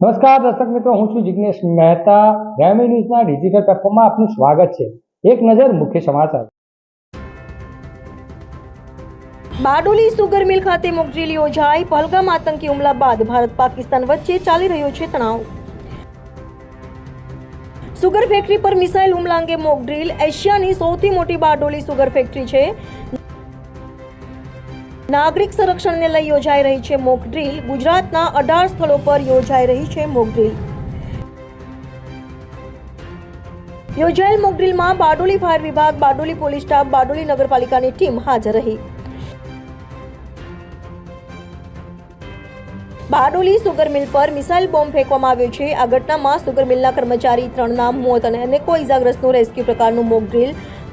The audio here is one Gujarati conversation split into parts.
નમસ્કાર દર્શક મિત્રો, હું છું જિગ્નેશ મહેતા. ગ્રામી ન્યૂઝના ડિજિટલ પ્લેટફોર્મમાં આપનું સ્વાગત છે. એક નજર મુખ્ય સમાચાર. બારડોલી સુગર મિલ ખાતે મોકડ્રીલ યોજાઈ. પહલગામ આતંકી હુમલા બાદ ભારત પાકિસ્તાન વચ્ચે ચાલી રહ્યો છે તણાવ. સુગર ફેક્ટરી પર મિસાઇલ હુમલા અંગે મોકડ્રીલ. એશિયાની સૌથી મોટી બારડોલી સુગર ફેક્ટરી છે. નાગરિક સંરક્ષણને લઈ યોજાઈ રહી છે મોક ડ્રીલ. ગુજરાતના અઢાર સ્થળો પર યોજાઈ રહી છે મોક ડ્રીલ. યોજાયેલ મોક ડ્રીલમાં બારડોલી ફાયર વિભાગ, બારડોલી પોલીસ સ્ટાફ, બારડોલી નગરપાલિકાની ટીમ હાજર રહી. બારડોલી સુગર મિલ પર મિસાઇલ બોમ્બ ફેંકવામાં આવ્યો છે. આ ઘટનામાં સુગર મિલના કર્મચારી ત્રણના મોત અને અનેકો ઇજાગ્રસ્તનું રેસ્ક્યુ પ્રકારનું મોક ડ્રીલ.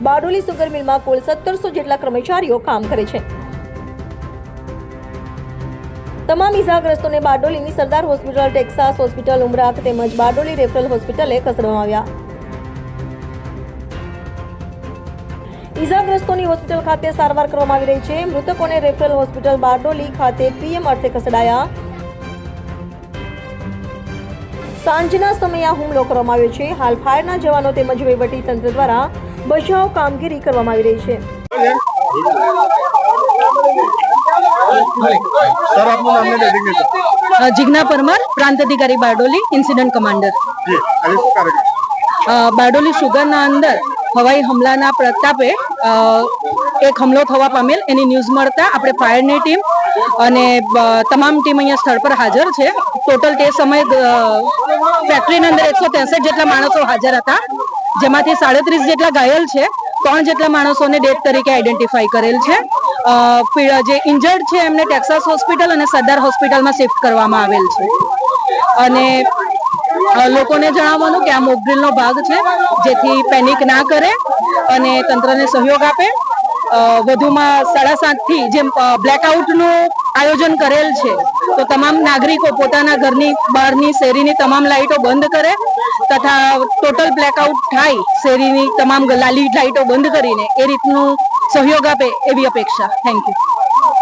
બારડોલી સુગર મિલમાં કુલ સત્તરસો જેટલા કર્મચારીઓ કામ કરે છે. તમામ ઇજાગ્રસ્તોને બારડોલીની સરદાર હોસ્પિટલ, ટેક્સાસ હોસ્પિટલ ઉમરાક તેમજ બારડોલી રેફરલ હોસ્પિટલે ખસેડવામાં આવ્યા. ઇજાગ્રસ્તોની હોસ્પિટલ ખાતે સારવાર કરવામાં આવી રહી છે. મૃતકોને રેફરલ હોસ્પિટલ બારડોલી ખાતે પીએમ અર્થે ખસેડાયા. સાંજના સમયે આ હુમલો કરવામાં આવ્યો છે. હાલ ફાયરના જવાનો તેમજ વહીવટી તંત્ર દ્વારા બચાવ કામગીરી કરવામાં આવી રહી છે. સર આપનું નામ ને ડેડિગ્નેશન અ, જિજ્ઞા પરમાર પ્રાંત અધિકારી બારડોલી ઇન્સિડન્ટ કમાન્ડર બારડોલી સુગરના અંદર હવાઈ હમલાના પ્રતાપે એક હમલો થવા પામેલ. એની ન્યૂઝ મળતા આપણે ફાયરની ટીમ અને તમામ ટીમ અહીંયા સ્થળ પર હાજર છે. ટોટલ તે સમયે ફેક્ટરીની અંદર એકસો જેટલા માણસો હાજર હતા. જેમાંથી સાડત્રીસ જેટલા ઘાયલ છે. ત્રણ જેટલા માણસોને ડેથ તરીકે આઈડેન્ટિફાઈ કરેલ છે. જે ઇન્જર્ડ છે, એમને ટેક્સાસ હોસ્પિટલ અને સરદાર હોસ્પિટલમાં શિફ્ટ કરવામાં આવેલ છે. અને લોકોને જણાવવાનું કે આ મોકડ્રીલનો ભાગ છે, જેથી પેનિક ના કરે અને તંત્રને સહયોગ આપે. વધુમાં સાડા સાતથી જેમ બ્લેકઆઉટનું આયોજન કરેલ છે, તો તમામ નાગરિકો પોતાના ઘરની બહારની શેરીની તમામ લાઇટો બંધ કરે તથા ટોટલ બ્લેકઆઉટ થાય શેરીની તમામ લાલી લાઇટો બંધ કરીને એ રીતનું સહયોગ આપે એવી અપેક્ષા. Thank you